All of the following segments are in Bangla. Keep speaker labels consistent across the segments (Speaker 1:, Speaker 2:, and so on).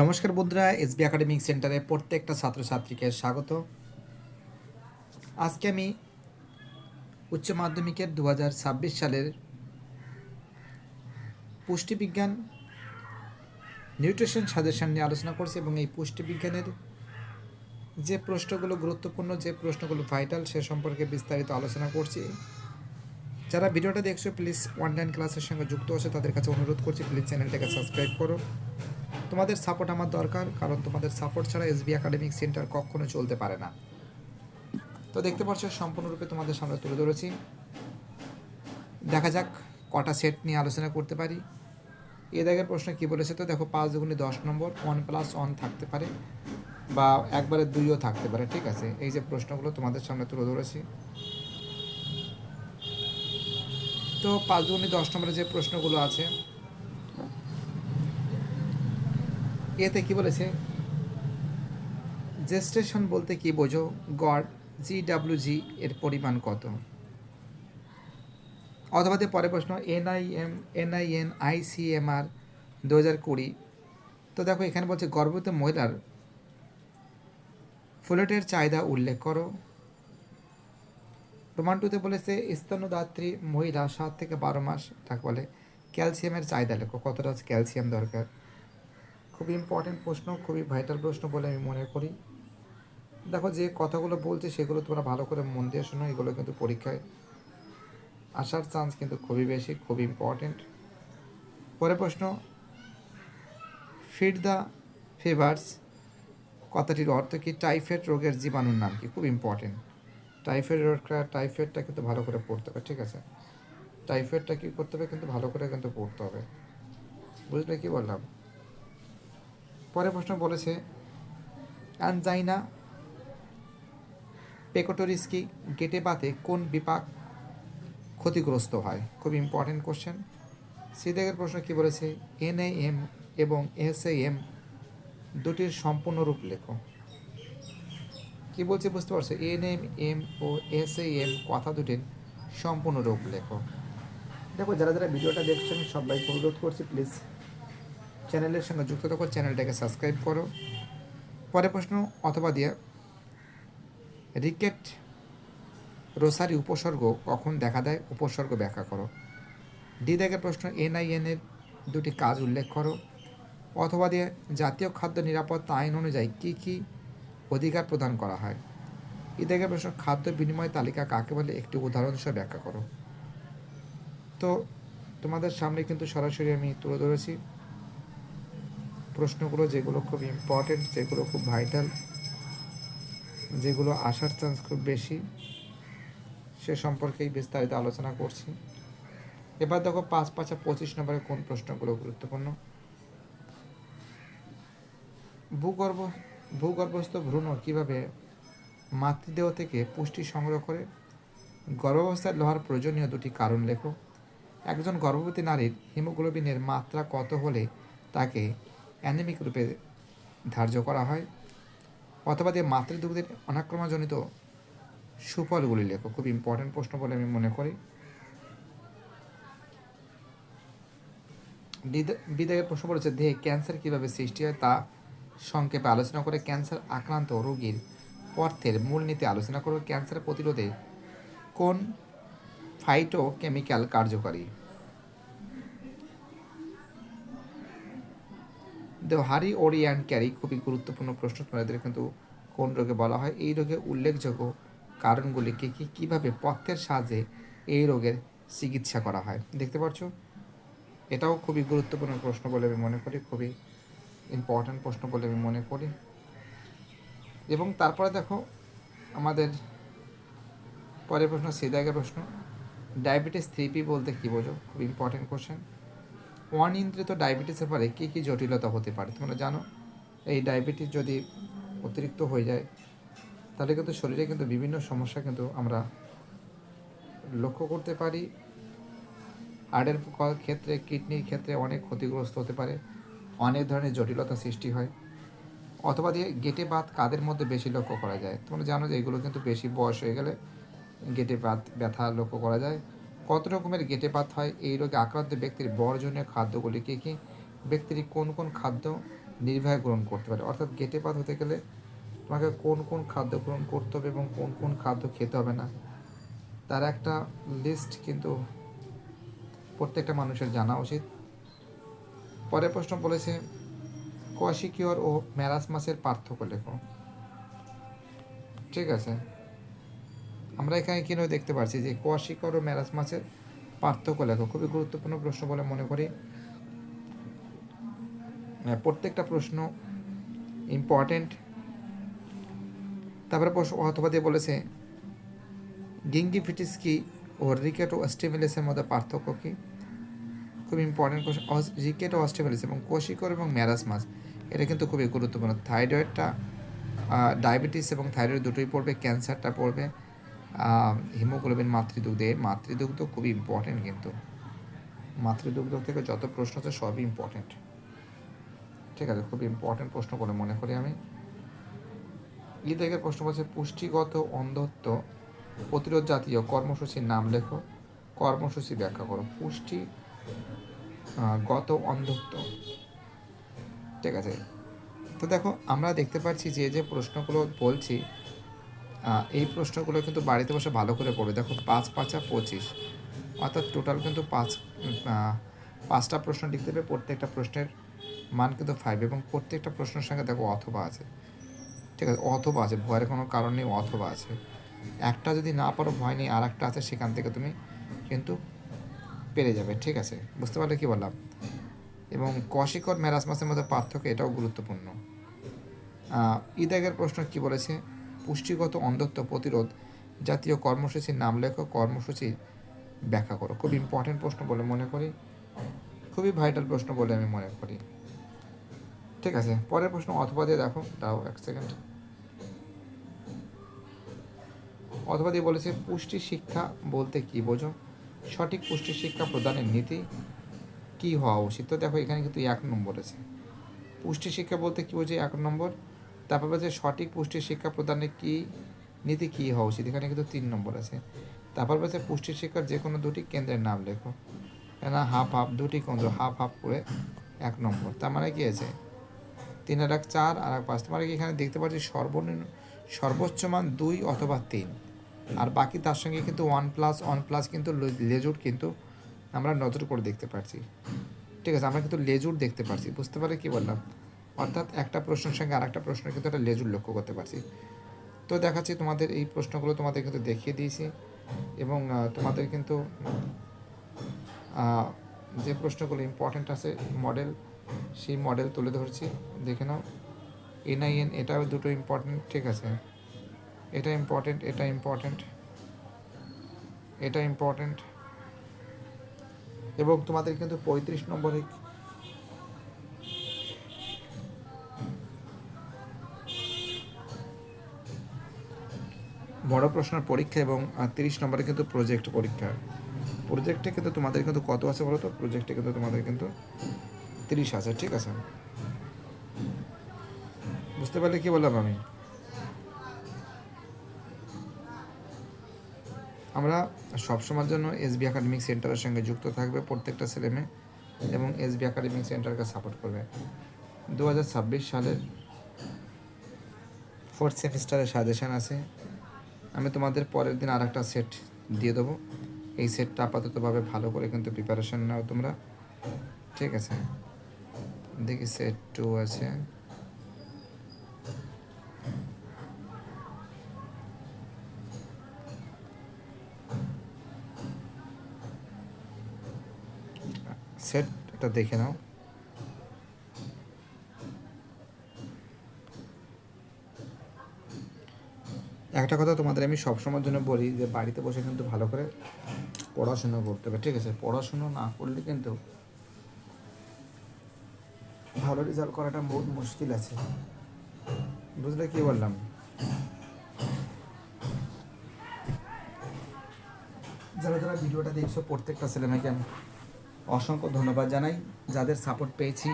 Speaker 1: নমস্কার বন্ধুরা, এসবি একাডেমিক সেন্টারে প্রত্যেকটা ছাত্রছাত্রীকে স্বাগত। আজকে আমি উচ্চ মাধ্যমিকের দু হাজার ছাব্বিশ সালের পুষ্টিবিজ্ঞান নিউট্রিশন সাজেশন নিয়ে আলোচনা করছি এবং এই পুষ্টিবিজ্ঞানের যে প্রশ্নগুলো, গুরুত্বপূর্ণ যে প্রশ্নগুলো ভাইটাল সে সম্পর্কে বিস্তারিত আলোচনা করছি। যারা ভিডিওটা দেখছ প্লিজ অনলাইন ক্লাসের সঙ্গে যুক্ত আছে, তাদের কাছে অনুরোধ করছি প্লিজ চ্যানেলটাকে সাবস্ক্রাইব করো। তোমাদের সাপোর্ট আমার দরকার, কারণ তোমাদের সাপোর্ট ছাড়া এসবি একাডেমিক সেন্টার কখনো চলতে পারে না। তো দেখতে পাচ্ছ, সম্পূর্ণরূপে তোমাদের সামনে তুলে ধরেছি। দেখা যাক কটা সেট নিয়ে আলোচনা করতে পারি। এ দাগের প্রশ্ন কি বলেছে তো, দেখো পাঁচ দুগুণে দশ নম্বর ওয়ান প্লাস ওয়ান থাকতে পারে বা একবারে দুইও থাকতে পারে, ঠিক আছে? এই যে প্রশ্নগুলো তোমাদের সামনে তুলে ধরেছি। তো পাঁচ দুগুণে দশ নম্বরে যে প্রশ্নগুলো আছে এতে কি বলেছে? জেস্টেশন বলতে কি বোঝো? গড জি জি এর পরিমাণ কত? অথবা পরে প্রশ্ন এনআইএম এনআইএন আইসিএমআর দু হাজার কুড়ি। তো দেখো, এখানে বলছে গর্ভবতী মহিলার ফুলেটের চাহিদা উল্লেখ করো। প্রমাণ টুতে বলেছে, স্তন্যদাত্রী মহিলা সাত থেকে বারো মাস, তাকে বলে ক্যালসিয়ামের চাহিদা লেখো। কতটা ক্যালসিয়াম দরকার। খুবই ইম্পর্টেন্ট প্রশ্ন, খুবই ভাইটাল প্রশ্ন বলে আমি মনে করি। দেখো, যে কথাগুলো বলছে সেগুলো তোমরা ভালো করে মন দিয়ে শোনো, এগুলো কিন্তু পরীক্ষায় আসার চান্স কিন্তু খুবই বেশি, খুবই ইম্পর্টেন্ট পরে প্রশ্ন ফিড দ্য ফিভার্স কথাটির অর্থ কি? টাইফয়েড রোগের জীবাণুর নাম কি? খুব ইম্পর্টেন্ট টাইফয়েড রোগটা টাইফয়েডটা কিন্তু ভালো করে পড়তে হবে, ঠিক আছে? টাইফয়েডটা কি করতে হবে? কিন্তু ভালো করে কিন্তু পড়তে হবে। বুঝলে কি বললাম? পরের প্রশ্ন বলেছে, অ্যানজাইনা পেকোটোরিস্কি গেটে বাতে কোন বিপাক ক্ষতিগ্রস্ত হয়? খুব ইম্পর্টেন্ট কোশ্চেন সিদেগের প্রশ্ন কি বলেছে? এনএএম এবং এসএএম দুটির সম্পূর্ণ রূপ লেখো কি বলছে বুঝতে পারছ? এনএম এম এম ও এসএএম কথা দুটির সম্পূর্ণ রূপ লেখো দেখো, যারা যারা ভিডিওটা দেখছেন, সবাইকে অনুরোধ করছি প্লিজ চ্যানেলের সঙ্গে যুক্ত থাকো, চ্যানেলটাকে সাবস্ক্রাইব করো। পরে প্রশ্ন, অথবা দিয়ে, রিকেট রোসারি উপসর্গ কখন দেখা দেয়? উপসর্গ ব্যাখ্যা করো। ডি দেখে প্রশ্ন এনআইএনের দুটি কাজ উল্লেখ করো। অথবা দিয়ে, জাতীয় খাদ্য নিরাপত্তা আইন অনুযায়ী কী কী অধিকার প্রদান করা হয়? ই দেখে প্রশ্ন, খাদ্য বিনিময় তালিকা কাকে বলে? একটি উদাহরণ হিসেবে ব্যাখ্যা করো। তো, তোমাদের সামনে কিন্তু সরাসরি আমি তুলে ধরেছি। প্রশ্নগুলো যেগুলো খুব ইম্পর্টেন্ট যেগুলো খুব ভাইটাল যেগুলো আসার চান্স খুব বেশি, সে সম্পর্কেই বিস্তারিত আলোচনা করছি। এবার দেখো পাঁচ পাঁচা পঁচিশ নম্বরে কোন প্রশ্নগুলো গুরুত্বপূর্ণ? ভূগর্ভ, ভূগর্ভস্থ ভ্রূণ কীভাবে মাতৃদেহ থেকে পুষ্টি সংগ্রহ করে? গর্ভাবস্থায় লোহার প্রয়োজনীয় দুটি কারণ লেখো। একজন গর্ভবতী নারীর হিমোগ্লোবিনের মাত্রা কত হলে তাকে অ্যানিমিক রূপে ধার্য করা হয়, অথবা দিয়ে মাতৃদুগ্ধের অনাক্রমাজনিত সুফলগুলি লেখো। খুব ইম্পর্টেন্ট প্রশ্ন বলে আমি মনে করি। বিদায়ের প্রশ্ন বলেছে, দেহে ক্যান্সার কীভাবে সৃষ্টি হয় তা সংক্ষেপে আলোচনা করে ক্যান্সার আক্রান্ত রোগীর অর্থের মূলনীতি আলোচনা করো। ক্যান্সার প্রতিরোধে কোন ফাইটো কেমিক্যাল কার্যকারী? দ্য হারি ওরি অ্যান্ড ক্যারি খুবই গুরুত্বপূর্ণ প্রশ্ন, তোমাদের কিন্তু কোন রোগে বলা হয়? এই রোগে উল্লেখযোগ্য কারণগুলি কী কী? কীভাবে পথ্যের সাহায্যে এই রোগের চিকিৎসা করা হয়? দেখতে পাচ্ছ? এটাও খুবই গুরুত্বপূর্ণ প্রশ্ন বলে আমি মনে করি, খুবই ইম্পর্ট্যান্ট প্রশ্ন বলে আমি মনে করি। এবং তারপরে দেখো, আমাদের পরের প্রশ্ন সিদাগের প্রশ্ন ডায়াবেটিস থ্রিপি বলতে কী বোঝো? খুব ইম্পর্ট্যান্ট কোশ্চেন অনিয়ন্ত্রিত ডায়াবেটিসের ফলে কী কী জটিলতা হতে পারে? তোমরা জানো? এই ডায়াবেটিস যদি অতিরিক্ত হয়ে যায়, তাহলে কিন্তু শরীরে কিন্তু বিভিন্ন সমস্যা কিন্তু আমরা লক্ষ্য করতে পারি। হার্টের ক্ষেত্রে কিডনির ক্ষেত্রে অনেক ক্ষতিগ্রস্ত হতে পারে। অনেক ধরনের জটিলতা সৃষ্টি হয়। অথবা দিয়ে গেটে বাত কাদের মধ্যে বেশি লক্ষ্য করা যায়? তোমরা জানো যে এগুলো কিন্তু বেশি বয়স হয়ে গেলে গেটে বাত ব্যথা লক্ষ্য করা যায়। কত রকমের গেটে পাত হয়? এই রোগে আক্রান্ত ব্যক্তির বর্জনীয় খাদ্যগুলি কী কী? ব্যক্তির কোন কোন খাদ্য নির্ভয় গ্রহণ করতে পারে? অর্থাৎ গেটে পাত হতে গেলে তোমাকে কোন কোন খাদ্য গ্রহণ করতে হবে এবং কোন কোন খাদ্য খেতে হবে না? তার একটা লিস্ট কিন্তু প্রত্যেকটা মানুষের জানা উচিত। পরের প্রশ্ন বলেছে, কোয়াশিকিওর ও ম্যারাসমাসের পার্থক্য লেখো। ঠিক আছে। আমরা এখানে কিনে দেখতে পাচ্ছি যে কোয়াশিকর ও ম্যারাসমাসের পার্থক্য লেখো, খুবই গুরুত্বপূর্ণ প্রশ্ন বলে মনে করি। প্রত্যেকটা প্রশ্ন ইম্পর্টেন্ট তারপরে প্রশ্ন অথবা দিয়ে বলেছে গিঙ্গিফিটিস কি ও রিকেট ও অস্টিমিলিসের মধ্যে পার্থক্য কি? খুব ইম্পর্টেন্ট কোশ্চেন রিকেট ও অস্টিমিলিস এবং কোশিকর এবং ম্যারাস মাছ, এটা কিন্তু খুবই গুরুত্বপূর্ণ। থাইরয়েডটা ডায়াবেটিস এবং থাইরয়েড দুটোই পড়বে ক্যান্সারটা পড়বে। হিমোগ্লোবিন মাতৃদুগ্ধ মাতৃদুগ্ধ খুবই ইম্পর্টেন্ট কিন্তু। মাতৃদুগ্ধ থেকে যত প্রশ্ন আছে সবই ইম্পর্টেন্ট ঠিক আছে, খুব ইম্পর্টেন্ট প্রশ্ন বলে মনে করি আমি। ই প্রশ্ন বলছে, পুষ্টিগত অন্ধত্ব প্রতিরোধ জাতীয় কর্মসূচির নাম লেখো, কর্মসূচি ব্যাখ্যা করো। পুষ্টি গত অন্ধত্ব। ঠিক আছে, তো দেখো, আমরা দেখতে পাচ্ছি যে যে প্রশ্নগুলো বলছি এই প্রশ্নগুলো কিন্তু বাড়িতে বসে ভালো করে পড়বে দেখো পাঁচ পাঁচা পঁচিশ। অর্থাৎ টোটাল কিন্তু পাঁচ পাঁচটা প্রশ্ন লিখতে হবে প্রত্যেকটা প্রশ্নের মান কিন্তু ফাইভ এবং প্রত্যেকটা প্রশ্নের সঙ্গে দেখো অথবা আছে। ঠিক আছে অথবা আছে ভয়ের কোনো কারণ নেই অথবা আছে। একটা যদি না পারো ভয় নেই আর একটা আছে সেখান থেকে তুমি কিন্তু পেরে যাবে ঠিক আছে? বুঝতে পারলে কি বললাম? এবং কশিকর ম্যারাসমাসের মধ্যে পার্থক্য এটাও গুরুত্বপূর্ণ। আহ, ইদাগের প্রশ্ন কি বলেছে? পুষ্টিগত অন্ধত্ব প্রতিরোধ জাতীয় কর্মসূচির নাম লেখো কর্মসূচি ব্যাখ্যা করো। খুব ইম্পর্টেন্ট প্রশ্ন বলে মনে করি। খুবই ভাইটাল প্রশ্ন বলে আমি মনে করি। ঠিক আছে, পরের প্রশ্ন অথবা দিয়ে দেখো, দাও এক সেকেন্ড অথবা দিয়ে বলেছে, পুষ্টি শিক্ষা বলতে কি বোঝো? সঠিক পুষ্টি শিক্ষা প্রদানের নীতি কি হওয়া উচিত? তো দেখো, এখানে কিন্তু এক নম্বর আছে। পুষ্টি শিক্ষা বলতে কি বোঝে এক নম্বর তারপর বলছে, সঠিক পুষ্টি শিক্ষা প্রদানের কি নীতি কি হওয়া উচিত? এখানে কিন্তু তিন নম্বর আছে। তারপর বলছে পুষ্টি শিক্ষার যে কোনো দুটি কেন্দ্রের নাম লেখো। না? হাফ হাফ, দুটি কেন্দ্র, হাফ হাফ করে এক নম্বর। তার মানে কি আছে? তিন আর এক চার, আর এক পাঁচ। তোমার কি এখানে দেখতে পাচ্ছি সর্বনিম্ন, সর্বোচ্চ মান দুই অথবা তিন। আর বাকি তার সঙ্গে কিন্তু ওয়ান প্লাস ওয়ান প্লাস কিন্তু লেজুর কিন্তু আমরা নজর করে দেখতে পাচ্ছি ঠিক আছে, আমরা কিন্তু লেজুর দেখতে পাচ্ছি বুঝতে পারে কি বললাম? অর্থাৎ একটা প্রশ্নের সঙ্গে আর একটা প্রশ্নের কিন্তু একটা লেজুর লক্ষ্য করতে পারছি। তো দেখাচ্ছি তোমাদের এই প্রশ্নগুলো তোমাদের কিন্তু দেখিয়ে দিয়েছি এবং তোমাদের কিন্তু যে প্রশ্নগুলো ইম্পর্ট্যান্ট আছে মডেল সেই মডেল তুলে ধরছি। দেখে নাও। এনআইএন এটাও দুটো ইম্পর্ট্যান্ট ঠিক আছে। এটা ইম্পর্টেন্ট এটা ইম্পর্টেন্ট এটা ইম্পর্টেন্ট এবং তোমাদের কিন্তু পঁয়ত্রিশ নম্বরে বড় প্রশ্নের পরীক্ষা এবং তিরিশ নম্বরে কিন্তু প্রজেক্ট পরীক্ষা। প্রজেক্টে কিন্তু তোমাদের কিন্তু কত আছে বলো তো? প্রজেক্টে কিন্তু তোমাদের কিন্তু তিরিশ আছে, ঠিক আছে? বুঝতে পারলে কি বললাম আমি? আমরা সবসময়ের জন্য এসবি একাডেমিক সেন্টারের সঙ্গে যুক্ত থাকবে প্রত্যেকটা ছেলে মেয়ে এবং এসবি একাডেমিক সেন্টারকে সাপোর্ট করবে। দু হাজার ছাব্বিশ সালের ফোর্থ সেমিস্টারের সাজেশন আছে। আমি তোমাদের পরের দিন আর একটা সেট দিয়ে দেবো। এই সেটটা আপাততভাবে ভালো করে কিন্তু প্রিপারেশন নাও তোমরা। ঠিক আছে? দেখি সেট টু আছে। সেট এটা দেখে নাও। একটা কথা তোমাদের আমি সবসময়ের জন্য বলি যে বাড়িতে বসে কিন্তু ভালো করে পড়াশুনো করতে হবে, ঠিক আছে? পড়াশুনো না করলে কিন্তু ভালো রেজাল্ট করাটা বহুত মুশকিল আছে। বুঝলে কি বললাম? যারা যারা ভিডিওটা দেখছ, প্রত্যেকটা ছেলেমেয়েকে আমি অসংখ্য ধন্যবাদ জানাই। যাদের সাপোর্ট পেয়েছি,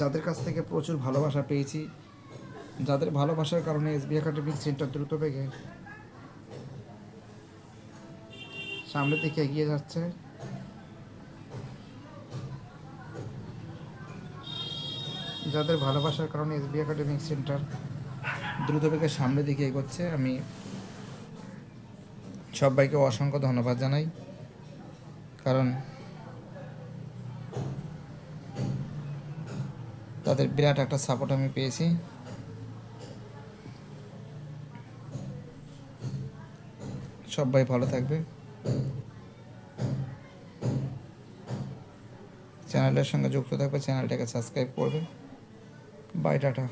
Speaker 1: যাদের কাছ থেকে প্রচুর ভালোবাসা পেয়েছি যাদের ভালোবাসার কারণে এসবি একাডেমিক সেন্টার দ্রুত বেগে সামনের দিকে এগিয়ে যাচ্ছে। যাদের ভালোবাসার কারণে এসবি একাডেমিক সেন্টার দ্রুত বেগে সামনের দিকে এগোচ্ছে, আমি সবাইকে অসংখ্য ধন্যবাদ জানাই। কারণ তাদের বিরাট একটা সাপোর্ট আমি পেয়েছি। সবাই ভালো থাকবে। চ্যানেলের সঙ্গে যুক্ত থাকবে চ্যানেলটাকে সাবস্ক্রাইব করবে বাই টাটা।